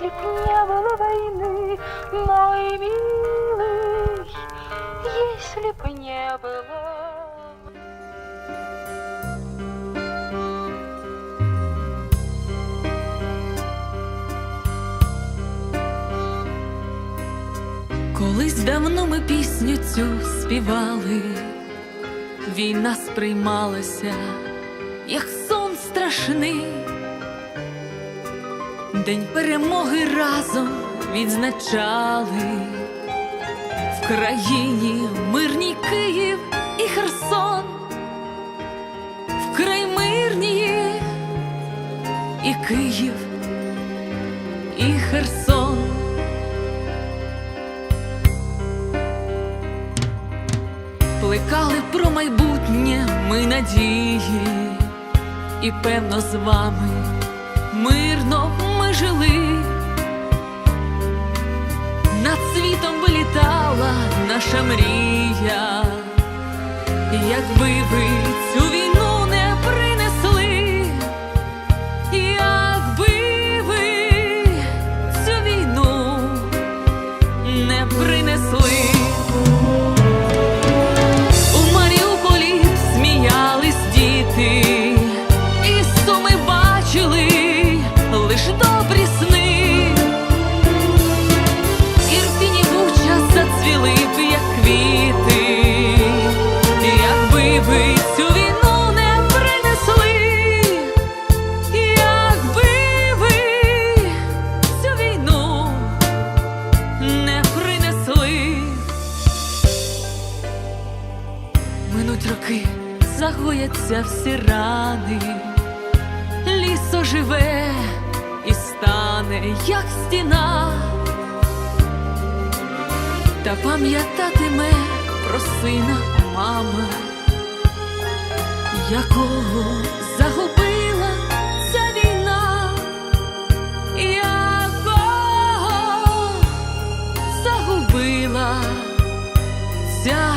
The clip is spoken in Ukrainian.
Если б не было войны, мой милый, если б не было... Колись давно ми пісню цю співали, війна сприймалася, як сон страшний. День перемоги разом відзначали. В країні мирній Київ і Херсон, вкрай мирні і Київ, і Херсон. Плекали про майбутнє ми надії, і певно з вами мирно жили. Над світом вилітала наша мрія, якби ви цю війну не принесли, якби ви цю війну не принесли. Лиш добрі минуть роки, загояться всі рани, ліс оживе і стане, як стіна, та пам'ятатиме про сина мама, якого загубила ця війна, якого загубила Ця